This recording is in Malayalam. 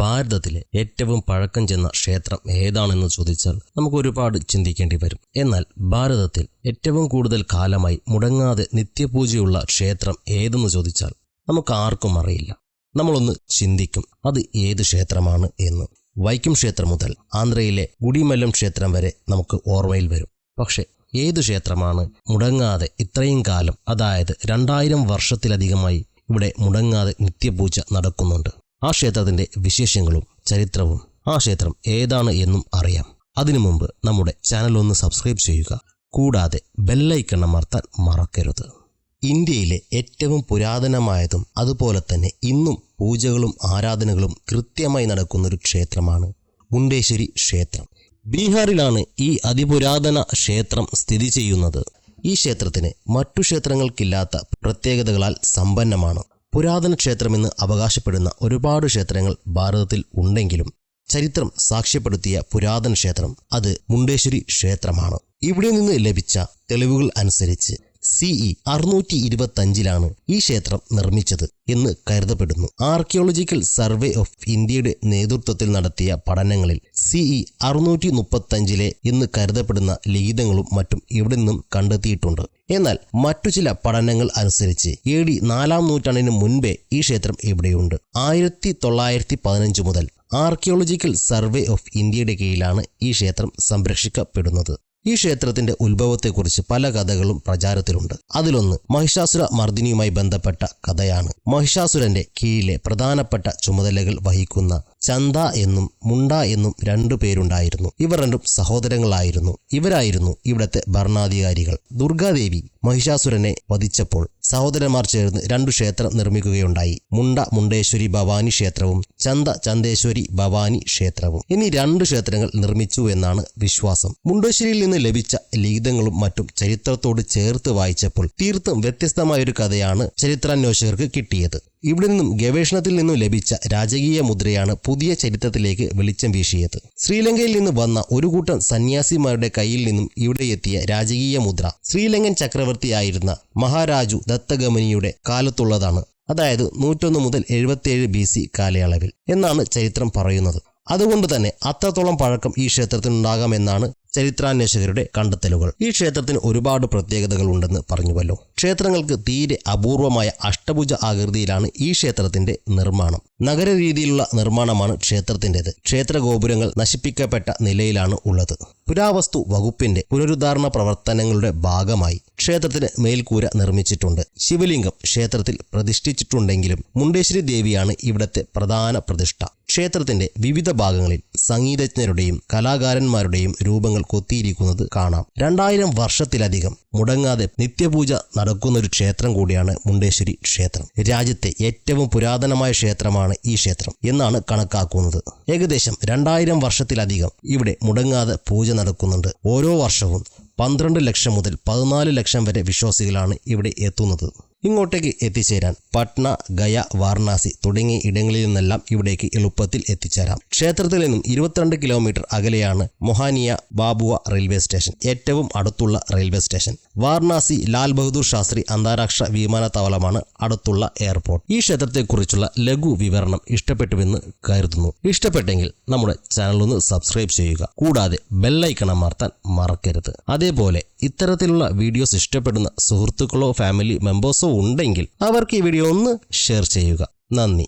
ഭാരതത്തിലെ ഏറ്റവും പഴക്കം ചെന്ന ക്ഷേത്രം ഏതാണെന്ന് ചോദിച്ചാൽ നമുക്ക് ഒരുപാട് ചിന്തിക്കേണ്ടി വരും. എന്നാൽ ഭാരതത്തിൽ ഏറ്റവും കൂടുതൽ കാലമായി മുടങ്ങാതെ നിത്യപൂജയുള്ള ക്ഷേത്രം ഏതെന്ന് ചോദിച്ചാൽ നമുക്ക് ആർക്കും അറിയില്ല. നമ്മളൊന്ന് ചിന്തിക്കും അത് ഏത് ക്ഷേത്രമാണ് എന്ന്. വൈക്കം ക്ഷേത്രം മുതൽ ആന്ധ്രയിലെ ഗുടിമല്ലം ക്ഷേത്രം വരെ നമുക്ക് ഓർമ്മയിൽ വരും. പക്ഷെ ഏത് ക്ഷേത്രമാണ് മുടങ്ങാതെ ഇത്രയും കാലം അതായത് രണ്ടായിരം വർഷത്തിലധികമായി ഇവിടെ മുടങ്ങാതെ നിത്യപൂജ നടക്കുന്നുണ്ട്? ആ ക്ഷേത്രത്തിന്റെ വിശേഷങ്ങളും ചരിത്രവും ആ ക്ഷേത്രം ഏതാണ് എന്നും അറിയാം. അതിനു മുമ്പ് നമ്മുടെ ചാനൽ ഒന്ന് സബ്സ്ക്രൈബ് ചെയ്യുക. കൂടാതെ ബെല്ലൈക്കൺ അമർത്താൻ മറക്കരുത്. ഇന്ത്യയിലെ ഏറ്റവും പുരാതനമായതും അതുപോലെ തന്നെ ഇന്നും പൂജകളും ആരാധനകളും കൃത്യമായി നടക്കുന്ന ഒരു ക്ഷേത്രമാണ് മുണ്ടേശ്വരി ക്ഷേത്രം. ബീഹാറിലാണ് ഈ അതിപുരാതന ക്ഷേത്രം സ്ഥിതി ചെയ്യുന്നത്. ഈ ക്ഷേത്രത്തിന് മറ്റു ക്ഷേത്രങ്ങൾക്കില്ലാത്ത പ്രത്യേകതകളാൽ സമ്പന്നമാണ്. പുരാതന ക്ഷേത്രമെന്ന് അവകാശപ്പെടുന്ന ഒരുപാട് ക്ഷേത്രങ്ങൾ ഭാരതത്തിൽ ഉണ്ടെങ്കിലും ചരിത്രം സാക്ഷ്യപ്പെടുത്തിയ പുരാതന ക്ഷേത്രം അത് മുണ്ടേശ്വരി ക്ഷേത്രമാണ്. ഇവിടെ നിന്ന് ലഭിച്ച തെളിവുകൾ അനുസരിച്ച് സിഇ അറുന്നൂറ്റി ഇരുപത്തഞ്ചിലാണ് ഈ ക്ഷേത്രം നിർമ്മിച്ചത് എന്ന് കരുതപ്പെടുന്നു. ആർക്കിയോളജിക്കൽ സർവേ ഓഫ് ഇന്ത്യയുടെ നേതൃത്വത്തിൽ നടത്തിയ പഠനങ്ങളിൽ സിഇ അറുന്നൂറ്റി മുപ്പത്തഞ്ചിലെ എന്ന് കരുതപ്പെടുന്ന ലിഖിതങ്ങളും മറ്റും ഇവിടെ നിന്നും കണ്ടെത്തിയിട്ടുണ്ട്. എന്നാൽ മറ്റു ചില പഠനങ്ങൾ അനുസരിച്ച് എ ഡി നാലാം നൂറ്റാണ്ടിന് മുൻപേ ഈ ക്ഷേത്രം ഇവിടെയുണ്ട്. ആയിരത്തി തൊള്ളായിരത്തി പതിനഞ്ച് മുതൽ ആർക്കിയോളജിക്കൽ സർവേ ഓഫ് ഇന്ത്യയുടെ കീഴിലാണ് ഈ ക്ഷേത്രം സംരക്ഷിക്കപ്പെടുന്നത്. ഈ ക്ഷേത്രത്തിന്റെ ഉത്ഭവത്തെക്കുറിച്ച് പല കഥകളും പ്രചാരത്തിലുണ്ട്. അതിലൊന്ന് മഹിഷാസുര മർദ്ദിനിയുമായി ബന്ധപ്പെട്ട കഥയാണ്. മഹിഷാസുരന്റെ കീഴിലെ പ്രധാനപ്പെട്ട ചുമതലകൾ വഹിക്കുന്ന ചന്ത എന്നും മുണ്ട എന്നും രണ്ടു പേരുണ്ടായിരുന്നു. ഇവർ രണ്ടും സഹോദരങ്ങളായിരുന്നു. ഇവരായിരുന്നു ഇവിടത്തെ ഭരണാധികാരികൾ. ദുർഗാദേവി മഹിഷാസുരനെ വധിച്ചപ്പോൾ സഹോദരന്മാർ ചേർന്ന് രണ്ടു ക്ഷേത്രം നിർമ്മിക്കുകയുണ്ടായി. മുണ്ട മുണ്ടേശ്വരി ഭവാനി ക്ഷേത്രവും ചന്ത ചന്തേശ്വരി ഭവാനി ക്ഷേത്രവും. എന്നീ രണ്ട് ക്ഷേത്രങ്ങൾ നിർമ്മിച്ചു എന്നാണ് വിശ്വാസം. മുണ്ടേശ്വരിയിൽ നിന്ന് ലഭിച്ച ലിഖിതങ്ങളും മറ്റും ചരിത്രത്തോട് ചേർത്ത് വായിച്ചപ്പോൾ തീർത്തും വ്യത്യസ്തമായൊരു കഥയാണ് ചരിത്രാന്വേഷകർക്ക് കിട്ടിയത്. ഇവിടെ നിന്നും ഗവേഷണത്തിൽ നിന്നും ലഭിച്ച രാജകീയ മുദ്രയാണ് പുതിയ ചരിത്രത്തിലേക്ക് വെളിച്ചം വീശിയത്. ശ്രീലങ്കയിൽ നിന്ന് വന്ന ഒരു കൂട്ടം സന്യാസിമാരുടെ കയ്യിൽ നിന്നും ഇവിടെ എത്തിയ രാജകീയ മുദ്ര ശ്രീലങ്കൻ ചക്രവർത്തിയായിരുന്ന മഹാരാജു ദത്തഗമനിയുടെ കാലത്തുള്ളതാണ്. അതായത് നൂറ്റൊന്ന് മുതൽ എഴുപത്തിയേഴ് ബി സി കാലയളവിൽ. എന്നാണ് ചരിത്രം പറയുന്നത്. അതുകൊണ്ട് തന്നെ അത്രത്തോളം പഴക്കം ഈ ക്ഷേത്രത്തിനുണ്ടാകാമെന്നാണ് ചരിത്രാന്വേഷകരുടെ കണ്ടെത്തലുകൾ. ഈ ക്ഷേത്രത്തിന് ഒരുപാട് പ്രത്യേകതകൾ ഉണ്ടെന്ന് പറഞ്ഞുവല്ലോ. ക്ഷേത്രങ്ങൾക്ക് തീരെ അപൂർവമായ അഷ്ടഭുജ ആകൃതിയിലാണ് ഈ ക്ഷേത്രത്തിന്റെ നിർമ്മാണം. നഗര രീതിയിലുള്ള നിർമ്മാണമാണ് ക്ഷേത്രത്തിന്റെത്. ക്ഷേത്ര ഗോപുരങ്ങൾ നശിപ്പിക്കപ്പെട്ട നിലയിലാണ് ഉള്ളത്. പുരാവസ്തു വകുപ്പിന്റെ പുനരുദ്ധാരണ പ്രവർത്തനങ്ങളുടെ ഭാഗമായി ക്ഷേത്രത്തിന് മേൽക്കൂര നിർമ്മിച്ചിട്ടുണ്ട്. ശിവലിംഗം ക്ഷേത്രത്തിൽ പ്രതിഷ്ഠിച്ചിട്ടുണ്ടെങ്കിലും മുണ്ടേശ്വരി ദേവിയാണ് ഇവിടത്തെ പ്രധാന പ്രതിഷ്ഠ. ക്ഷേത്രത്തിന്റെ വിവിധ ഭാഗങ്ങളിൽ സംഗീതജ്ഞരുടെയും കലാകാരന്മാരുടെയും രൂപങ്ങൾ കൊത്തിയിരിക്കുന്നത് കാണാം. രണ്ടായിരം വർഷത്തിലധികം മുടങ്ങാതെ നിത്യപൂജ നടക്കുന്ന ഒരു ക്ഷേത്രം കൂടിയാണ് മുണ്ടേശ്വരി ക്ഷേത്രം. രാജ്യത്തെ ഏറ്റവും പുരാതനമായ ക്ഷേത്രമാണ് ഈ ക്ഷേത്രം എന്നാണ് കണക്കാക്കുന്നത്. ഏകദേശം രണ്ടായിരം വർഷത്തിലധികം ഇവിടെ മുടങ്ങാതെ പൂജ നടക്കുന്നുണ്ട്. ഓരോ വർഷവും പന്ത്രണ്ട് ലക്ഷം മുതൽ പതിനാല് ലക്ഷം വരെ വിശ്വാസികളാണ് ഇവിടെ എത്തുന്നത്. ഇങ്ങോട്ടേക്ക് എത്തിച്ചേരാൻ പട്ന ഗയ വാരണാസി തുടങ്ങിയ ഇടങ്ങളിൽ നിന്നെല്ലാം ഇവിടേക്ക് എളുപ്പത്തിൽ എത്തിച്ചേരാം. ക്ഷേത്രത്തിൽ നിന്നും ഇരുപത്തിരണ്ട് കിലോമീറ്റർ അകലെയാണ് മൊഹാനിയ ബാബുവ റെയിൽവേ സ്റ്റേഷൻ ഏറ്റവും അടുത്തുള്ള റെയിൽവേ സ്റ്റേഷൻ. വാരണാസി ലാൽ ബഹദൂർ ശാസ്ത്രി അന്താരാഷ്ട്ര വിമാനത്താവളമാണ് അടുത്തുള്ള എയർപോർട്ട്. ഈ ക്ഷേത്രത്തെക്കുറിച്ചുള്ള ലഘു വിവരണം ഇഷ്ടപ്പെട്ടുവെന്ന് കരുതുന്നു. ഇഷ്ടപ്പെട്ടെങ്കിൽ നമ്മുടെ ചാനൽ ഒന്ന് സബ്സ്ക്രൈബ് ചെയ്യുക. കൂടാതെ ബെല്ലൈക്കൺ അമർത്താൻ മറക്കരുത്. അതേപോലെ ഇത്തരത്തിലുള്ള വീഡിയോസ് ഇഷ്ടപ്പെടുന്ന സുഹൃത്തുക്കളോ ഫാമിലി മെമ്പേഴ്സോ ഉണ്ടെങ്കിൽ അവർക്ക് ഈ വീഡിയോ ഒന്ന് ഷെയർ ചെയ്യുക. നന്ദി.